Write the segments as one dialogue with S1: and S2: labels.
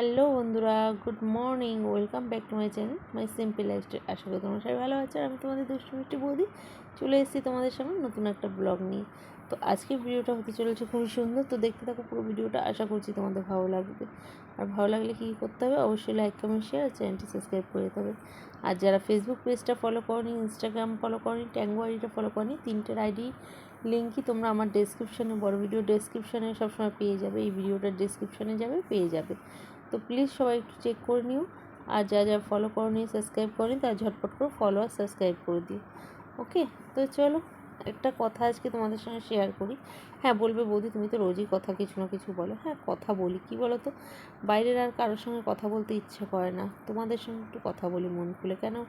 S1: Hello বন্ধুরা, good morning, welcome back to my channel, my simple lifestyle. আশা করি তোমরা সবাই ভালো আছো আর আমি তোমাদের দুষ্টু মিষ্টি বৌদি চলে এসেছি তোমাদের সামনে নতুন একটা ব্লগ নিয়ে। তো আজকে ভিডিওটা হতে চলেছে খুবই সুন্দর, তো দেখতে থাকো পুরো ভিডিওটা, আশা করছি তোমাদের ভালো লাগবে। আর ভালো লাগলে কী করতে হবে অবশ্যই লাইক কমেন্ট শেয়ার আর চ্যানেলটি সাবস্ক্রাইব করে দিতে হবে। আর যারা ফেসবুক পেজটা ফলো করনি ইনস্টাগ্রাম ফলো করনি ট্যাঙ্গো আইডিটা ফলো করনি, তিনটের আইডি লিঙ্কই তোমরা আমার ডেসক্রিপশানে বড় ভিডিও ডেসক্রিপশানে সবসময় পেয়ে যাবে, এই ভিডিওটার ডেসক্রিপশানে যাবে, পেয়ে যাবে। তো প্লিজ সবাই একটু চেক করে নিও। আর যা যা ফলো করো করনি সাবস্ক্রাইব করেনি, তার ঝটপট করে ফলো আর সাবস্ক্রাইব করে দিও। ওকে তো চলো। একটা কথা আজকে তোমাদের সঙ্গে শেয়ার করি। হ্যাঁ বলবে বৌদি, তুমি তো রোজই কথা কিছু না কিছু বলো। হ্যাঁ কথা বলি। কী বলো তো বাইরের আর কারোর সঙ্গে কথা বলতে ইচ্ছে করে না। তোমাদের সঙ্গে একটু কথা বলি মন খুলে। কেন?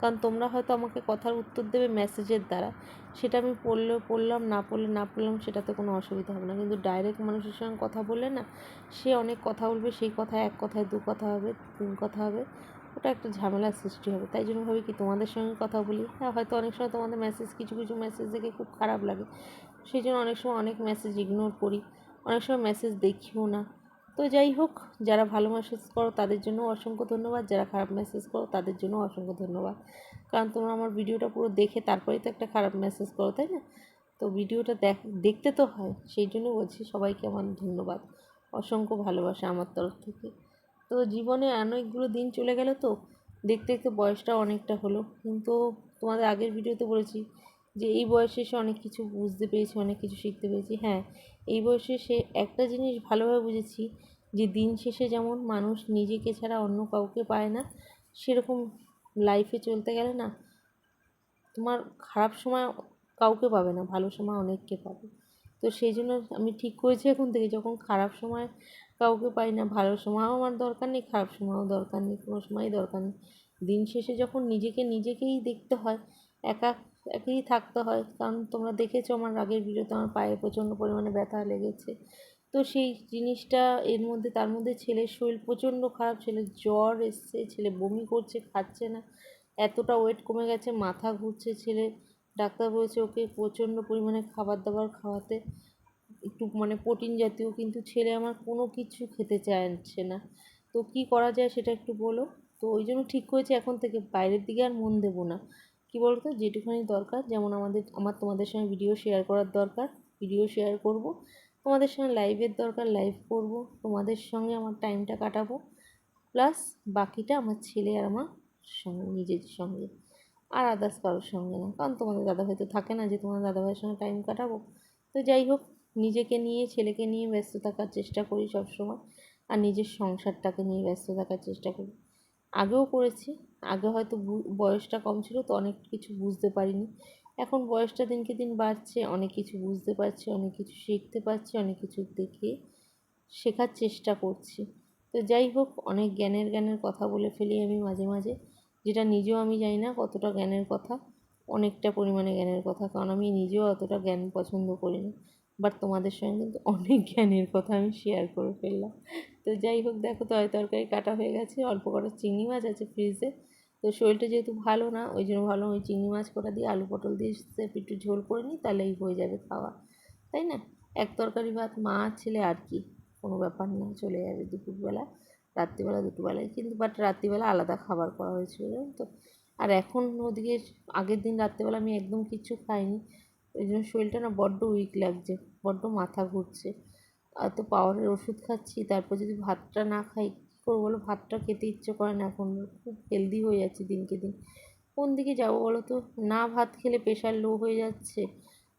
S1: কারণ তোমরা হয়তো আমাকে কথার উত্তর দেবে মেসেজের দ্বারা। সেটা আমি পড়লেও পড়লাম, না পড়লে, না পড়লাম সেটাতে কোনো অসুবিধা হবে না। কিন্তু ডাইরেক্ট মানুষের সঙ্গে কথা বললে না, সে অনেক কথা বলবে, সেই কথায় এক কথায় দু কথা হবে, তিন কথা হবে। ওটা একটা ঝামেলার সৃষ্টি হবে। তাই জন্য ভাবি কি তোমাদের সঙ্গে কথা বলি। হ্যাঁ হয়তো অনেক সময় তোমাদের মেসেজ কিছু কিছু মেসেজ দেখে খুব খারাপ লাগে। সেই জন্য অনেক সময় অনেক মেসেজ ইগনোর করি। অনেক সময় মেসেজ দেখিও না। তো যাই হোক, যারা ভালো মেসেজ করো তাদের জন্য অসংখ্য ধন্যবাদ। যারা খারাপ মেসেজ করো তাদের জন্য অসংখ্য ধন্যবাদ। কারণ তোমরা আমার ভিডিওটা পুরো দেখে তারপরেই তো একটা খারাপ মেসেজ করো, তাই না? তো ভিডিওটা দেখ, দেখতে তো হয়। সেই জন্য বলছি সবাইকে আমার ধন্যবাদ। অসংখ্য ভালোবাসা আমার তরফ থেকে। তো জীবনে অনেকগুলো দিন চলে গেল তো, দেখতে দেখতে বয়সটা অনেকটা হলো। কিন্তু তোমাদের আগের ভিডিওতে বলেছি যে এই বয়সে এসে অনেক কিছু বুঝতে পেরেছি, অনেক কিছু শিখতে পেরেছি। হ্যাঁ এই বয়সে সে একটা জিনিস ভালোভাবে বুঝেছি যে দিন শেষে যেমন মানুষ নিজেকে ছাড়া অন্য কাউকে পায় না, সেরকম লাইফে চলতে গেলে না তোমার খারাপ সময় কাউকে পাবে না, ভালো সময় অনেককে পাবে। তো সেই জন্য আমি ঠিক করেছি এখন থেকে, যখন খারাপ সময় কাউকে পাই না, ভালো সময়ও আমার দরকার নেই, খারাপ সময়ও দরকার নেই, কোনো সময়ই দরকার নেই। দিন শেষে যখন নিজেকে নিজেকেই দেখতে হয়, একা একাই থাকতে হয়, কারণ তোমরা দেখেছ আমার আগের ভিডিওতে আমার পায়ে প্রচণ্ড পরিমাণে ব্যথা লেগেছে। তো সেই জিনিসটা এর মধ্যে, তার মধ্যে ছেলের শরীর প্রচণ্ড খারাপ, ছেলের জ্বর এসছে, ছেলে বমি করছে, খাচ্ছে না, এতটা ওয়েট কমে গেছে, মাথা ঘুরছে, ছেলে ডাক্তার বলেছে ওকে প্রচণ্ড পরিমাণে খাবার দাবার খাওয়াতে। একটু মানে প্রোটিন জাতীয় কিন্তু ছেলে আমার কোনো কিছু খেতে চাইছে না। তো কি করা যায় সেটা একটু বলো? তো ওই জন্য ঠিক করেছি এখন থেকে বাইরের দিকে আর মন দেবো না। কী বলতো? যেটুখানি দরকার, যেমন আমাদের, আমার তোমাদের সঙ্গে ভিডিও শেয়ার করার দরকার ভিডিও শেয়ার করব। তোমাদের সঙ্গে লাইভের দরকার লাইভ করব। তোমাদের সঙ্গে আমার টাইমটা কাটাবো। প্লাস বাকিটা আমার ছেলে আর আমার সঙ্গে, নিজের সঙ্গে। আর আদার্স কারোর সঙ্গে না। কারণ তোমাদের দাদাভাই তো থাকে না যে তোমার দাদাভাইয়ের সঙ্গে টাইম কাটাবো। তো যাই হোক নিজেকে নিয়ে, ছেলেকে নিয়ে ব্যস্ত থাকার চেষ্টা করি সবসময় আর নিজের সংসারটাকে নিয়ে ব্যস্ত থাকার চেষ্টা করি। আগেও করেছি, আগে হয়তো বয়সটা কম ছিল তো অনেক কিছু বুঝতে পারিনি। এখন বয়সটা দিনকে দিন বাড়ছে, অনেক কিছু বুঝতে পারছি, অনেক কিছু শিখতে পারছি, অনেক কিছু দেখে শেখার চেষ্টা করছি। তো যাই হোক, অনেক জ্ঞানের জ্ঞানের কথা বলে ফেলি আমি মাঝে মাঝে, যেটা নিজেও আমি জানি না কতটা জ্ঞানের কথা, অনেকটা পরিমাণে জ্ঞানের কথা, কারণ আমি নিজেও অতটা জ্ঞান পছন্দ করি না বাট তোমাদের সঙ্গে কিন্তু অনেক জ্ঞানের কথা আমি শেয়ার করে ফেললাম। তো যাই হোক, দেখো তয় তরকারি কাটা হয়ে গেছে, অল্প কটা চিংড়ি মাছ আছে ফ্রিজে তো শরীরটা যেহেতু ভালো না, ওই জন্য ভালো ওই চিংড়ি মাছ কটা দিয়ে আলু পটল দিয়ে একটু ঝোল করে নিই তাহলেই হয়ে যাবে খাওয়া। তাই না? এক তরকারি ভাত, মা, ছেলে আর কি, কোনো ব্যাপার না, চলে যাবে দুপুরবেলা, রাত্রিবেলা দুটোবেলায় কিন্তু বাট রাত্রিবেলা আলাদা খাবার করা হয়েছিল তো? আর এখন ওদিকে আগের দিন রাত্রিবেলা আমি একদম কিচ্ছু খাইনি। ওই জন্য শরীরটা না বড্ড উইক লাগছে, বড্ড মাথা ঘুরছে। আর তো পাওয়ারের ওষুধ খাচ্ছি, তারপর যদি ভাতটা না খাই, কী করব বলো? ভাতটা খেতে ইচ্ছে করে না এখন, খুব হেলদি হয়ে যাচ্ছে দিনকে দিন। কোন দিকে যাব বলো তো? না ভাত খেলে প্রেশার লো হয়ে যাচ্ছে,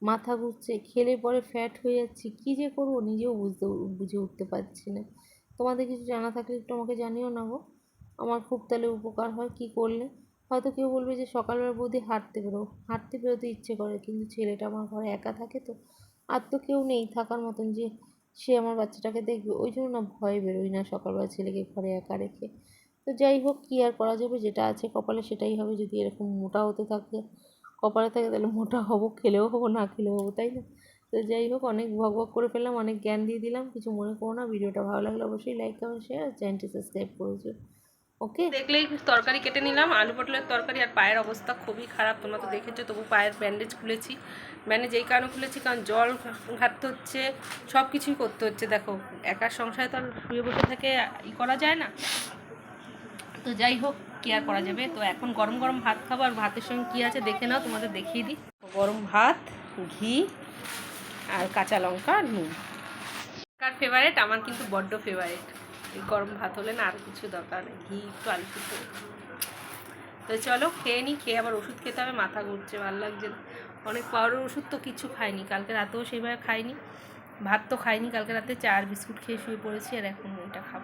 S1: মাথা ঘুরছে, খেলে পরে ফ্যাট হয়ে যাচ্ছে, কী যে করব নিজেও বুঝতে বুঝে উঠতে পারছি না। তোমাদের কিছু জানা থাকলে একটু আমাকে জানিও না গো। আমার খুব তাহলে উপকার হয়, কী করলে? হয়তো কেউ বলবে যে সকালবেলা বৌদি হাঁটতে বেরো, হাঁটতে বেরোতে ইচ্ছে করে, কিন্তু ছেলেটা আমার ঘরে একা থাকে তো। আর তো কেউ নেই থাকার মতন যে সে আমার বাচ্চাটাকে দেখবে, ওই জন্য না ভয় বেরোই না সকালবেলা ছেলেকে ঘরে একা রেখে। তো যাই হোক, কী আর করা যাবে, যেটা আছে কপালে সেটাই হবে, যদি এরকম মোটা হতে থাকে, কপালে থাকে তাহলে মোটা হব, খেলেও হব, না খেলেও হব, তাই না? তো যাই হোক, অনেক ভক ভক করে ফেললাম, অনেক জ্ঞান দিয়ে দিলাম, কিছু মনে করো না, ভিডিওটা ভালো লাগলে অবশ্যই লাইক কমেন্ট শেয়ার আর চ্যানেলটি সাবস্ক্রাইব করেছ। ওকে?
S2: দেখলেই তরকারি কেটে নিলাম, আলু পটলের তরকারি আর পায়ের অবস্থা খুবই খারাপ, তোমরা তো দেখেছ, তবু পায়ের ব্যান্ডেজ খুলেছি। ব্যান্ডেজ এই কারণে খুলেছি কারণ জল ঘাটতে হচ্ছে সব কিছুই করতে হচ্ছে, দেখো। একার সংসারে তো আর শুয়ে বসে থেকে ই করা যায় না। তো যাই হোক, কি আর করা যাবে? তো এখন গরম গরম ভাত খাব, আর ভাতের সঙ্গে কী আছে দেখে নাও, তোমাদের দেখিয়ে দিই। গরম ভাত, ঘি, আর কাঁচা লঙ্কা নুন। কার ফেভারেট আমার কিন্তু বড্ড ফেভারিট গরম ভাত হলে না আর কিছু দরকার নেই, ঘি একটু আলু সিদ্ধ তো চলো খেয়ে নিই, খেয়ে আবার ওষুধ খেতে হবে, মাথা ঘুরছে, ভালো লাগছে অনেক পাউডার ওষুধ তো কিছু খাইনি, কালকে রাতেও সেইভাবে খাইনি। ভাত তো খাইনি, কালকে রাতে চার বিস্কুট খেয়ে শুয়ে পড়েছি আর এখন এটা খাব।